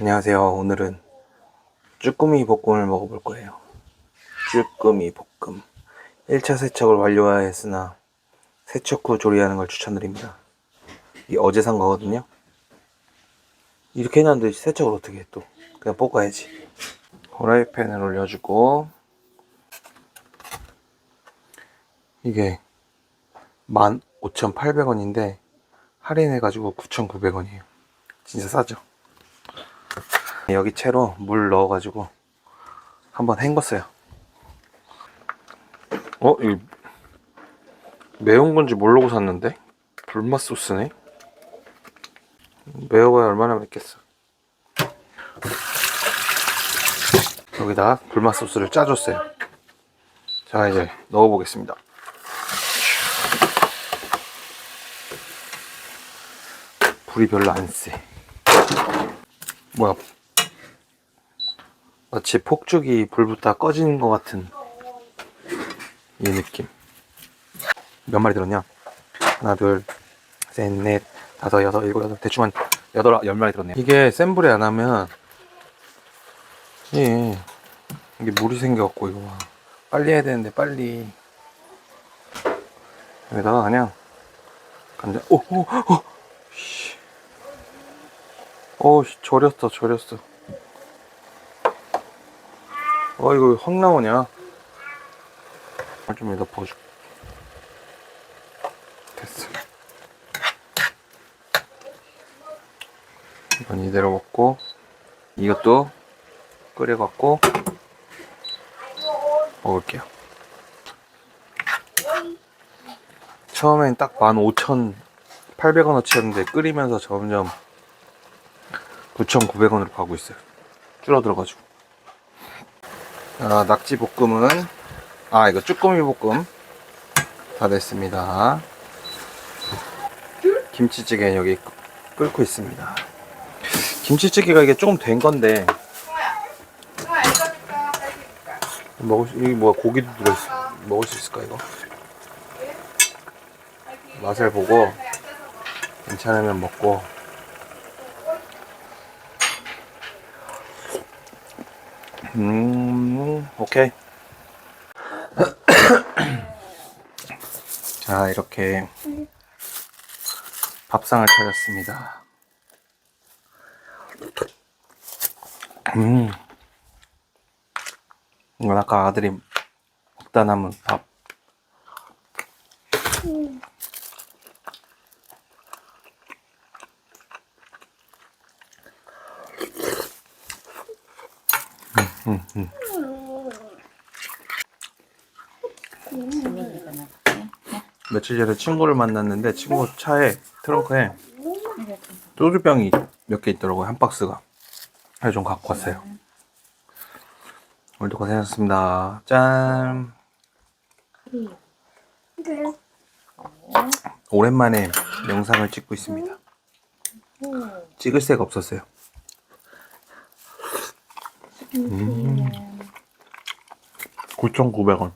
안녕하세요. 오늘은 쭈꾸미 볶음을 먹어볼 거예요. 쭈꾸미 볶음. 1차 세척을 완료하였으나 세척 후 조리하는 걸 추천드립니다. 이 어제 산 거거든요. 이렇게 해놨는데 세척을 어떻게 해 또. 그냥 볶아야지. 후라이팬을 올려주고 이게 15,800원인데 할인해가지고 9,900원이에요. 진짜 싸죠? 여기 채로 물 넣어가지고 한번 헹궜어요. 어? 이 매운 건지 모르고 샀는데? 불맛 소스네? 매워봐야 얼마나 맵겠어. 여기다 불맛 소스를 짜줬어요. 자, 이제 넣어보겠습니다. 불이 별로 안 세. 뭐야? 마치 폭죽이 불붙다 꺼지는 것 같은 이 느낌. 몇 마리 들었냐? 하나, 둘, 셋, 넷, 다섯, 여섯, 일곱, 여덟, 대충 한 여덟, 열 마리 들었네요. 이게 센 불에 안 하면 예, 이게 물이 생겨갖고 이거 봐. 빨리 해야 되는데 빨리 여기다가 그냥 간장, 오, 오, 오, 씨. 어, 씨, 절였어, 절였어. 어, 이거 확 나오냐? 좀 여기다 부어줄게. 됐어. 이건 이대로 먹고, 이것도 끓여갖고, 먹을게요. 처음엔 딱 15,800원어치였는데, 끓이면서 점점 9,900원으로 가고 있어요. 줄어들어가지고. 아, 낙지 볶음은, 아, 이거 쭈꾸미 볶음. 다 됐습니다. 김치찌개 여기 끓고 있습니다. 김치찌개가 이게 조금 된 건데, 먹을 수, 뭐야, 고기도 들어있어. 먹을 수 있을까, 이거? 맛을 보고, 괜찮으면 먹고, 음, 오케이. 자, 이렇게 밥상을 차렸습니다. 음. 이건 아까 아들이 먹다 남은 밥. 재 며칠 전에 친구를 만났는데 친구 차에 트렁크에 소주병이 몇 개 있더라고요 한 박스가. 그래서 좀 갖고 왔어요. 오늘도 고생하셨습니다. 짠. 오랜만에 영상을 찍고 있습니다. 찍을 새가 없었어요 음. 9,900원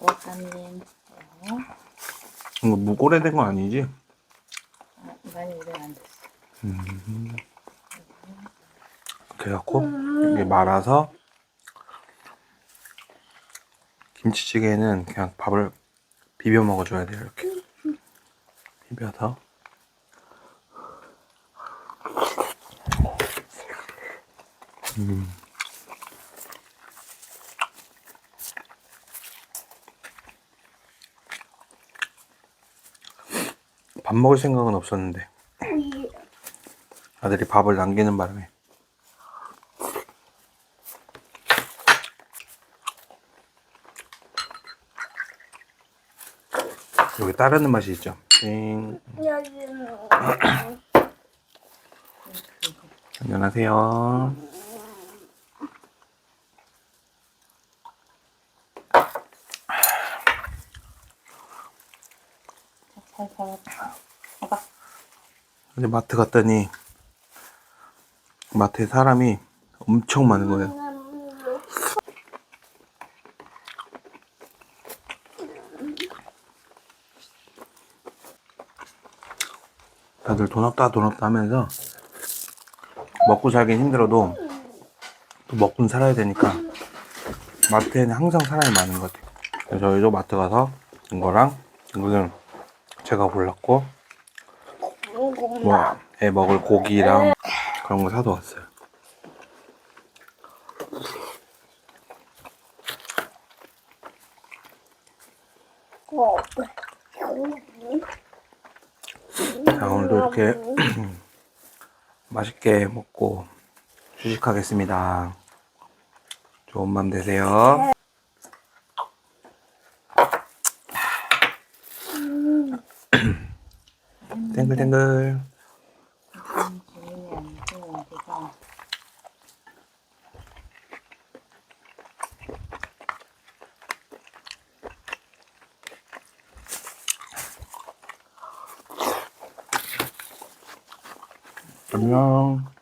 오사님, 어, 이거 무 오래된 거 아니지? 아, 많이 오래 안 됐어. 그래갖고 이게 말아서 김치찌개는 그냥 밥을 비벼 먹어줘야 돼요 이렇게 비벼서 음. 밥 먹을 생각은 없었는데 아들이 밥을 남기는 바람에 여기 따르는 맛이 있죠. 띵. 안녕하세요. 잘 살았다. 봐봐. 근데 마트 갔더니 마트에 사람이 엄청 많은 거예요. 다들 돈 없다 돈 없다 하면서 먹고 살긴 힘들어도 또 먹고는 살아야 되니까 마트에는 항상 사람이 많은 것 같아요. 저희도 마트 가서 이거랑 이거는 제가 골랐고 뭐애 먹을 고기랑 그런 거 사도 왔어요. 자 오늘도 이렇게 맛있게 먹고 휴식하겠습니다. 좋은 밤 되세요. 땡글땡글. 음, 재민이 아니고 어디가 안녕.